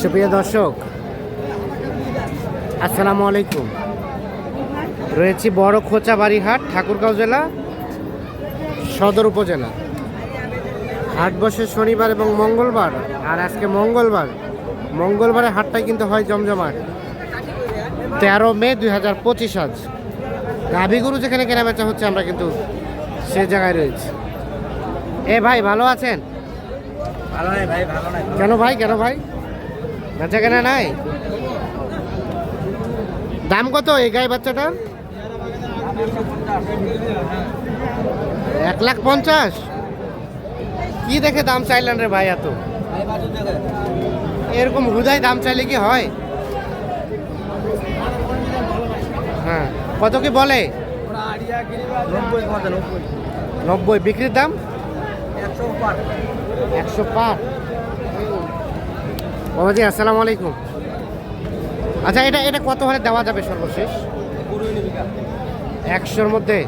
সুপ্রিয় দর্শক আসসালামু আলাইকুম। রয়েছি বড় খোঁচাবাড়ি বাড়িহাট ঠাকুরগাঁও জেলা সদর উপজেলা। হাট বসে শনিবার এবং মঙ্গলবার আর আজকে মঙ্গলবার। মঙ্গলবারে হাটটাই কিন্তু হয় জমজমাট। তেরো মে দুই হাজার পঁচিশ আজ। গাভীগুরু যেখানে কেনা বেচা হচ্ছে আমরা কিন্তু সে জায়গায় রয়েছি। এ ভাই ভালো আছেন? ভালো ভাই ভালো কেন ভাই কেন ভাই? বেচা কেনা নাই? দাম কত এই গাই বাচ্চাটার? এক লাখ পঞ্চাশ? কি দেখে দাম চাইলেন রে ভাই এত এরকম হুদায় দাম চাইলে কি হয়? হ্যাঁ কত কি বলে? নব্বই, বিক্রির দাম? একশো পার। একশো পাঁচ বাবাজি, আসসালামু আলাইকুম। আচ্ছা এটা এটা কত হলে দেওয়া যাবে সর্বশেষ? একশোর মধ্যে।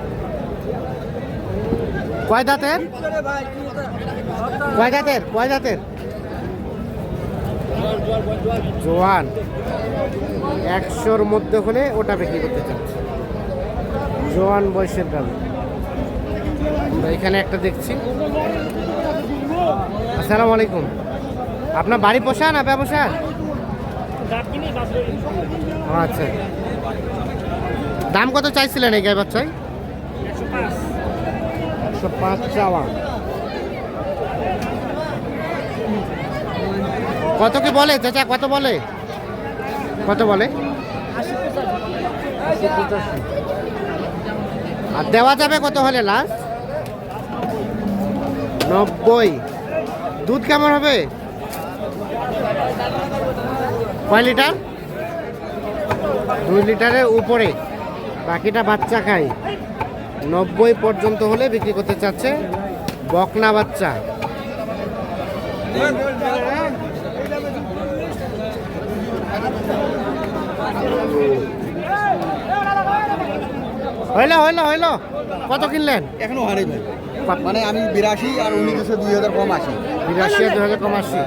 কয় দাঁতের? কয় দাঁতের? কয় দাঁতের? জোয়ান। একশোর মধ্যে হলে ওটা বিক্রি করতে চাচ্ছি জোয়ান বয়সের আমরা এখানে একটা দেখছি। আসসালামু আলাইকুম। আপনার বাড়ি পোষা না ব্যবসা? আচ্ছা। দাম কত চাইছিলেন এই গাই বাচ্চায় একশো পাঁচ চাওয়া। কত কি বলে, চাচা, কত বলে? কত বলে? আর দেওয়া যাবে কত হলে লাস্ট নব্বই। দুধ কেমন হবে? কয় লিটার? দুই লিটারের উপরে। বাকিটা বাচ্চা খায়। নব্বই পর্যন্ত হলে বিক্রি করতে চাচ্ছে বকনা বাচ্চা। হইল হইল হইল। কত কিনলেন? এখনও ভাই মানে আমি বিরাশি আর উনি কিছু দুই হাজার কম আসি বিরাশি আর দু হাজার কম আশি।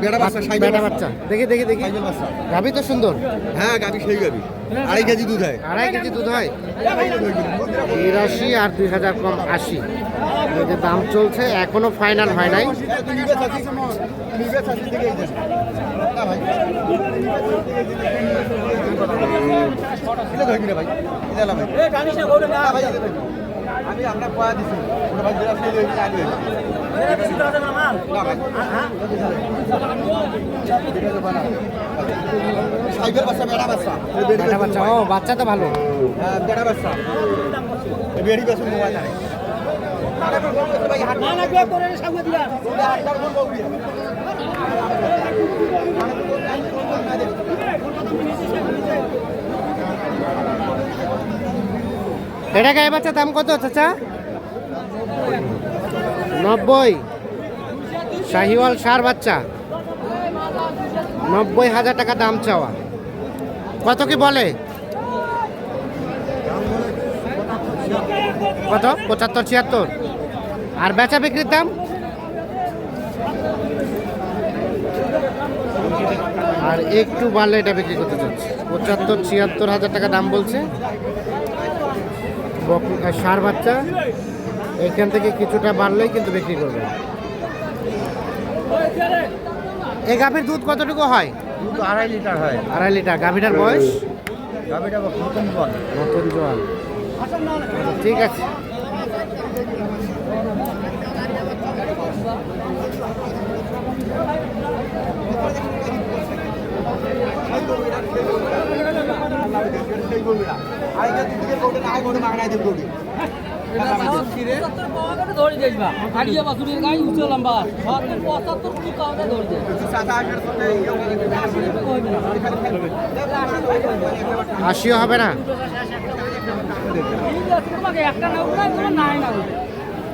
বেটা বাচ্চা বেটা বাচ্চা। দেখি দেখি দেখি। গাভি তো সুন্দর। হ্যাঁ গাবি সেই গাবি আড়াই কেজি দুধ হয়। আড়াই কেজি দুধ হয়। বিরাশি আর দুই হাজার কম আশি। যে দাম চলছে এখনও ফাইনাল হয় নাই। আমি আপনার পয়া দিছি। বাচ্চা ও তো ভালো। বেড়া এটা গায়ে বাচ্চা দাম কত চাচা? নব্বই। শাহিওয়াল সার বাচ্চা। নব্বই হাজার টাকা দাম চাওয়া। কত কি বলে? কত? পঁচাত্তর, ছিয়াত্তর। আর বেচা বিক্রির দাম? আর একটু বাড়লে এটা বিক্রি করতে চাচ্ছি। পঁচাত্তর, ছিয়াত্তর হাজার টাকা দাম বলছে। ষাঁড় বাচ্চা। এখান থেকে কিছুটা বাড়লেই কিন্তু বিক্রি করবে। এই গাভীর দুধ কতটুকু হয় দুধ আড়াই লিটার হয় আড়াই লিটার গাভীটার বয়স গাবিটা নতুন জোয়ান ঠিক আছে সত্তর পঁচাত্তর আশিও হবে না?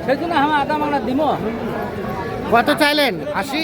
সেই জন্য আমি আধা মাংলা দিব কত চাইলেন? আশি?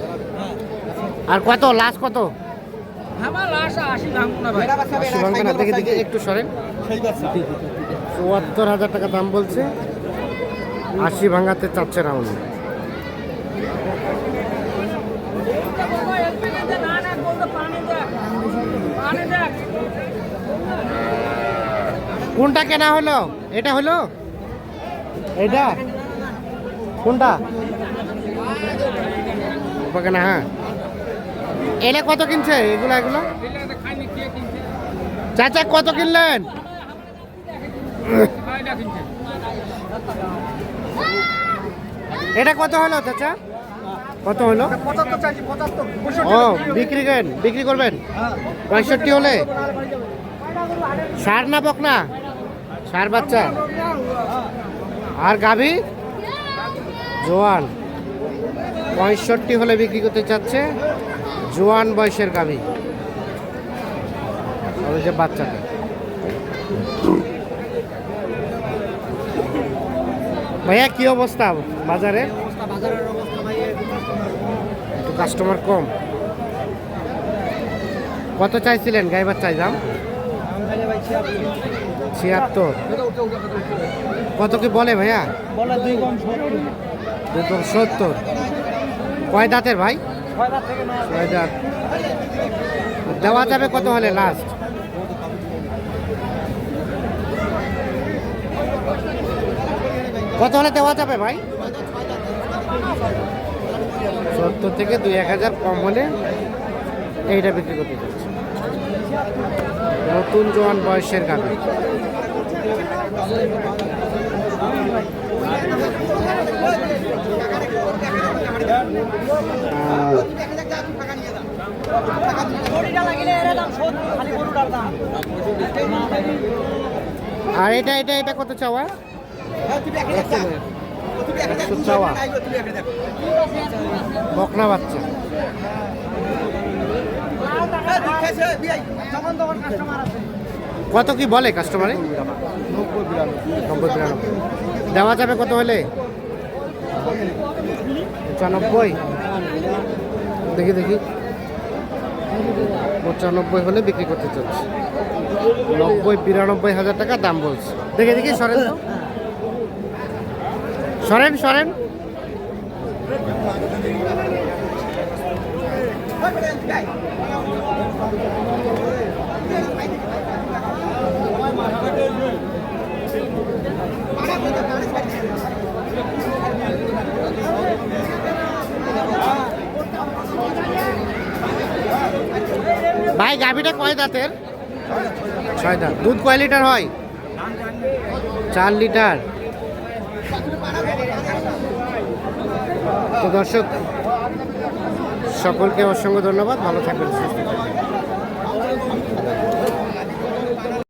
আর কত? লাশ কত? দেখে দেখে একটু সরেন। চুয়াত্তর হাজার টাকা দাম বলছে। আশি ভাঙাতে চাচ্ছে রাউন্ড কোনটা কেনা হলো? এটা হলো? এটা? কোনটা? কেনা হ্যাঁ। এটা কত কিনছে এগুলো এগুলো? চাচা, কত কিনলেন? এটা কত হলো, চাচা? কত হলো? ও, বিক্রি করেন, বিক্রি করবেন? পঁয়ষট্টি হলে? সার না বকনা? সার বাচ্চা? আর গাভী? জোয়ান। পঁয়ষট্টি হলে বিক্রি করতে চাচ্ছে। জোয়ান বয়সের গাভী। ওই যে বাচ্চাটা। ভাইয়া কি অবস্থা বাজারে? একটু কাস্টমার কম। কত চাইছিলেন গাইবার চাই দাম? ছিয়াত্তর। কত কি বলে ভাইয়া? দুই কম সত্তর। কয় দাঁতের ভাই? ছয় দেওয়া যাবে কত হলে লাস্ট কত হলে দেওয়া যাবে ভাই? সত্তর থেকে দুই এক হাজার কম হলে এইটা বিক্রি করতে চাচ্ছি নতুন জোয়ান বয়সের গাভী। আর এটা এটা এটা কত চাওয়া? একশো চাওয়া। বকনা বাচ্চা। কত কি বলে কাস্টমারে নব্বই বিরানব্বই। দেওয়া যাবে কত হলে? পঁচানব্বই। দেখি দেখি। পঁচানব্বই হলে বিক্রি করতে চাচ্ছি নব্বই, বিরানব্বই হাজার টাকা দাম বলছে। দেখে, দেখি, সরেন সরেন সরেন। ভাই গাভিটা কয় দাঁতের? ছয় দাঁত। দুধ কয় লিটার হয়? চার লিটার। তো দর্শক, সকলকে অসংখ্য ধন্যবাদ। ভালো থাকবেন, সুস্থ থাকবেন।